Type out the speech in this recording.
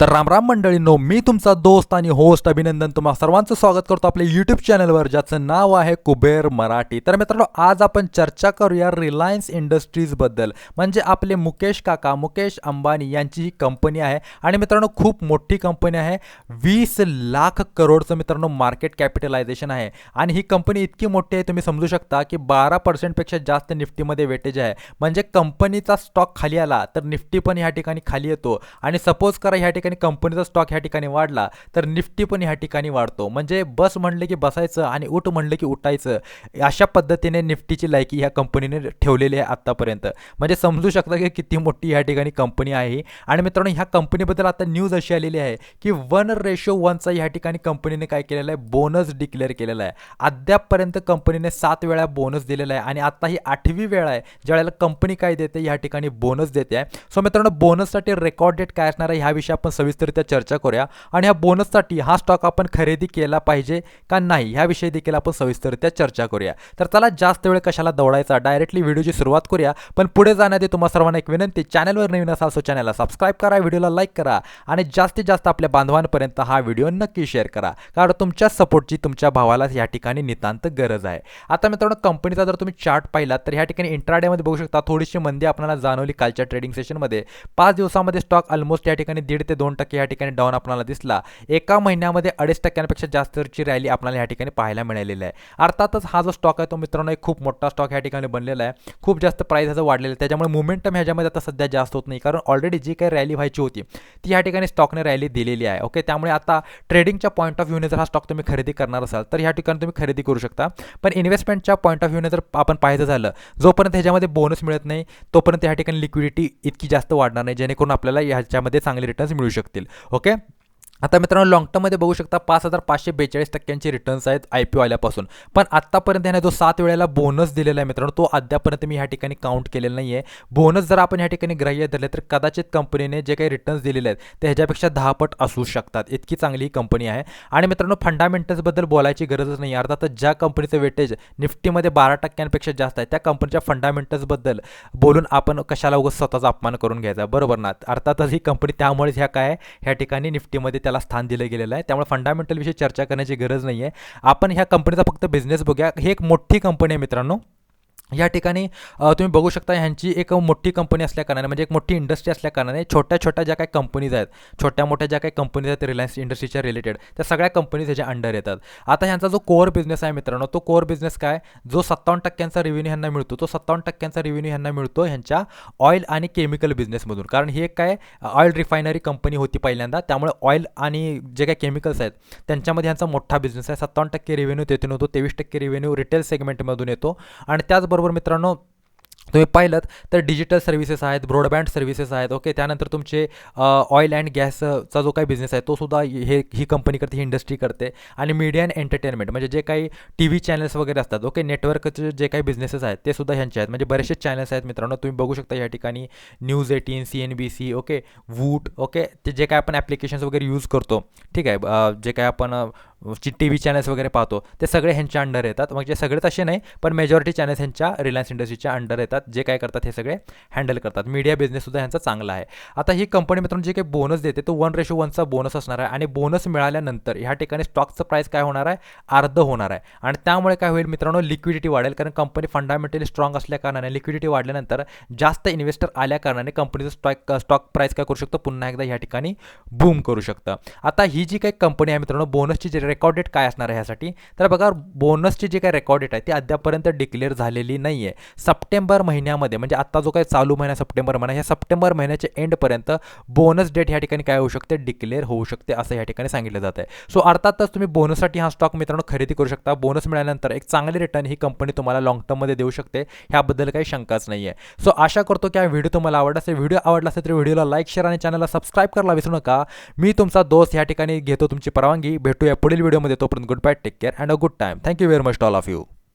तर रामराम मंडळींनो मी तुमचा दोस्त आणि होस्ट अभिनंदन तुम्हा सर्वांचं स्वागत करतो आपल्या यूट्यूब चॅनलवर ज्याचं नाव आहे कुबेर मराठी. तर मित्रांनो आज आपण चर्चा करूया रिलायन्स इंडस्ट्रीजबद्दल म्हणजे आपले मुकेश काका मुकेश अंबानी यांची ही कंपनी आहे. आणि मित्रांनो खूप मोठी कंपनी आहे. वीस लाख करोडचं मित्रांनो मार्केट कॅपिटलायझेशन आहे. आणि ही कंपनी इतकी मोठी आहे तुम्ही समजू शकता की बारा पर्सेंटपेक्षा जास्त निफ्टीमध्ये वेटेज आहे. म्हणजे कंपनीचा स्टॉक खाली आला तर निफ्टी पण ह्या ठिकाणी खाली येतो. आणि सपोज करा ह्या ठिकाणी कंपनीचा स्टॉक ह्या ठिकाणी वाढला तर निफ्टी पण ह्या ठिकाणी वाढतो. म्हणजे बस म्हणलं की बसायचं आणि उठ म्हणलं की उठायचं अशा पद्धतीने निफ्टीची लायकी ह्या कंपनीने ठेवलेली आहे आत्तापर्यंत. म्हणजे समजू शकता की किती मोठी ह्या ठिकाणी कंपनी आहे आणि मित्रांनो ह्या कंपनीबद्दल आता न्यूज अशी आलेली आहे की वन रेशो वनचा ह्या ठिकाणी कंपनीने काय केलेलं आहे? बोनस डिक्लेअर केलेला आहे. अद्यापपर्यंत कंपनीने सात वेळा बोनस दिलेला आहे आणि आता ही आठवी वेळ आहे ज्यावेळेला कंपनी काय देते? ह्या ठिकाणी बोनस देते. आहे सो मित्रांनो बोनससाठी रेकॉर्ड डेट काय असणार आहे? ह्याविषयी आपण सविस्तरित्या चर्चा करूया. आणि ह्या बोनससाठी हा स्टॉक आपण खरेदी केला पाहिजे का नाही ह्याविषयी देखील आपण सविस्तरित्या चर्चा करूया. तर चला जास्त वेळ कशाला दौडायचा? डायरेक्टली व्हिडिओची सुरुवात करूया. पण पुढे जाण्याआधी तुम्हाला सर्वांना एक विनंती चॅनलवर नवीन असाल सो चॅनलला सबस्क्राईब करा व्हिडिओला लाईक करा आणि जास्तीत जास्त आपल्या बांधवांपर्यंत हा व्हिडिओ नक्की शेअर करा. कारण तुमच्या सपोर्टची तुमच्या भावाला या ठिकाणी नितांत गरज आहे. आता मित्रांनो कंपनीचा जर तुम्ही चार्ट पाहिला तर ह्या ठिकाणी इंट्राडेमध्ये बघू शकता थोडीशी मंदी आपल्याला जाणवली कालच्या ट्रेडिंग सेशनमध्ये पाच दिवसामध्ये स्टॉक ऑलमोस्ट या ठिकाणी दीड ते दोन दोन टक्के या ठिकाणी डाऊन आपल्याला दिसला. एका महिन्यामध्ये अडीच टक्क्यांपेक्षा जास्तची रॅली आपल्याला या ठिकाणी पाहायला मिळालेली आहे. अर्थातच हा जो स्टॉक आहे तो मित्रांनो एक खूप मोठा स्टॉक या ठिकाणी बनलेला आहे. खूप जास्त प्राईस ह्याचं वाढलेलं आहे. त्याच्यामुळे मुवमेंटम ह्याच्यामध्ये आता सध्या जास्त होत नाही. कारण ऑलरेडी जी काही रॅली व्हायची होती ती या ठिकाणी स्टॉकने रॅली दिलेली आहे. ओके त्यामुळे आता ट्रेडिंगच्या पॉईंट ऑफ व्ह्यूने जर हा स्टॉक तुम्ही खरेदी करणार असाल तर या ठिकाणी तुम्ही खरेदी करू शकता. पण इन्व्हेस्टमेंटच्या पॉईंट ऑफ व्ह्यूने जर आपण पाहायचं झालं जोपर्यंत ह्याच्यामध्ये बोनस मिळत नाही तोपर्यंत या ठिकाणी लिक्विडिटी इतकी जास्त वाढणार नाही जेणेकरून आपल्याला ह्याच्यामध्ये चांगले रिटर्न्स मिळू शकतील. ओके? आता मित्रांनो लॉंग टर्ममध्ये बघू शकता पाच हजार पाचशे बेचाळीस टक्क्यांचे रिटर्न्स आहेत आय पी ओ आल्यापासून. पण आत्तापर्यंत ह्याने जो सात वेळेला बोनस दिलेला आहे मित्रांनो तो अद्यापर्यंत मी ह्या ठिकाणी काउंट केलेला नाही आहे बोनस जर आपण ह्या ठिकाणी ग्राह्य धरले तर कदाचित कंपनीने जे काही रिटर्न्स दिलेले आहेत ते ह्याच्यापेक्षा दहा पट असू शकतात. इतकी चांगली ही कंपनी आहे. आणि मित्रांनो फंडामेंटल्सबद्दल बोलायची गरजच नाही अर्थातच ज्या कंपनीचं वेटेज निफ्टीमध्ये बारा टक्क्यांपेक्षा जास्त आहे त्या कंपनीच्या फंडामेंटल्सबद्दल बोलून आपण कशाला उगाच स्वतःचा अपमान करून घ्यायचा? बरोबर ना? अर्थातच ही कंपनी त्यामुळेच ह्या काय ह्या ठिकाणी निफ्टीमध्ये त्याला स्थान दिलं गेलेलं आहे. त्यामुळे फंडामेंटल विषयी चर्चा करण्याची गरज नाही आहे आपण ह्या कंपनीचा फक्त बिझनेस बघूया. ही एक मोठी कंपनी आहे मित्रांनो. या ठिकाणी तुम्ही बघू शकता ह्यांची एक मोठी कंपनी असल्या कारणाने म्हणजे एक मोठी इंडस्ट्री असल्या कारणाने छोट्या छोट्या ज्या काही कंपनीज आहेत छोट्या मोठ्या ज्या काही कंपनीज आहेत रिलायन्स इंडस्ट्रीच्या रिलेटेड त्या सगळ्या कंपनीज ह्याच्या अंडर येतात. आता ह्यांचा जो कोअर बिझनेस आहे मित्रांनो तो कोअर बिझनेस काय? जो सत्तावन्न टक्क्यांचा रेव्हेन्यू ह्यांना मिळतो तो सत्तावन्न टक्क्यांचा रेव्हेन्यू ह्यांना मिळतो ह्यांच्या ऑइल आणि केमिकल बिझनेसमधून कारण ही एक काय? ऑइल रिफायनरी कंपनी होती पहिल्यांदा त्यामुळे ऑइल आणि जे काही केमिकल्स आहेत त्यांच्यामध्ये ह्यांचा मोठा बिझनेस आहे. सत्तावन्न टक्के रेव्हेन्यू तेथून होतो तेवीस टक्के रेव्हेन्यू रिटेल सेगमेंटमधून येतो. आणि त्याचबरोबर मित्रांनो तुम्ही पाहिलं तर डिजिटल सर्व्हिसेस आहेत ब्रॉडबँड सर्व्हिसेस आहेत ओके त्यानंतर तुमचे ऑइल अँड गॅसचा जो काही बिझनेस आहे तो सुद्धा हे ही कंपनी करते ही इंडस्ट्री करते. आणि मीडिया अँड एंटरटेनमेंट म्हणजे जे काही टी व्ही चॅनल्स वगैरे असतात ओके नेटवर्कचे जे काही बिझनेसेस आहेत ते सुद्धा ह्यांचे आहेत. म्हणजे बरेचसे चॅनल्स आहेत मित्रांनो तुम्ही बघू शकता या ठिकाणी. News eighteen C N B C okay Voot okay ते जे काय आपण ॲप्लिकेशन्स वगैरे यूज करतो ठीक आहे? जे काय आपण टी व्ही चॅनल्स वगैरे पाहतो ते सगळे ह्यांच्या अंडर येतात. म्हणजे सगळेच असे नाही पण मेजॉरिटी चॅनल्स ह्यांच्या रिलायन्स इंडस्ट्रीच्या अंडर येतात जे काय करतात हे सगळे हँडल करतात. मीडिया बिझनेससुद्धा ह्यांचा चांगला आहे. आता ही कंपनी मित्रांनो जे काही बोनस देते तो वन रेशो वनचा बोनस असणार आहे. आणि बोनस मिळाल्यानंतर ह्या ठिकाणी स्टॉकचं प्राईस काय होणार आहे? अर्ध होणार आहे. आणि त्यामुळे काय होईल मित्रांनो? लिक्विडिटी वाढेल कारण कंपनी फंडामेंटली स्ट्रॉंग असल्या कारणाने लिक्विडिटी वाढल्यानंतर जास्त इन्व्हेस्टर आल्या कारणाने कंपनीचं स्टॉक स्टॉक प्राईस काय करू शकतो? पुन्हा एकदा ह्या ठिकाणी बूम करू शकतं. आता ही जी काही कंपनी आहे मित्रांनो बोनसची जे रेकॉर्डेड काय असणार आहे ह्यासाठी? तर बघा बोनसची जी काही रेकॉर्डेड आहे ती अद्यापर्यंत डिक्लेअर झालेली नाही आहे सप्टेंबर महिन्यामध्ये म्हणजे आत्ता जो काही चालू महिना सप्टेंबर महिना ह्या सप्टेंबर महिन्याच्या एंडपर्यंत बोनस डेट ह्या ठिकाणी काय होऊ शकते? डिक्लेअर होऊ शकते असं या ठिकाणी सांगितलं जात आहे सो अर्थातच तुम्ही बोनससाठी हा स्टॉक मित्रांनो खरेदी करू शकता. बोनस मिळाल्यानंतर एक चांगले रिटर्न ही कंपनी तुम्हाला लॉंग टर्ममध्ये देऊ शकते. ह्याबद्दल काही शंकाच नाही आहे सो आशा करतो की हा व्हिडिओ तुम्हाला आवडला असेल. व्हिडिओ आवडला असेल तर व्हिडिओला लाईक शेअर आणि चॅनलला सबस्क्राईब करायला विसरू नका. मी तुमचा दोस्त ह्या ठिकाणी घेतो तुमची परवानगी. भेटूया पुढील व्हिडिओमध्ये तोपर्यंत good bye take care and a good time thank you very much all of you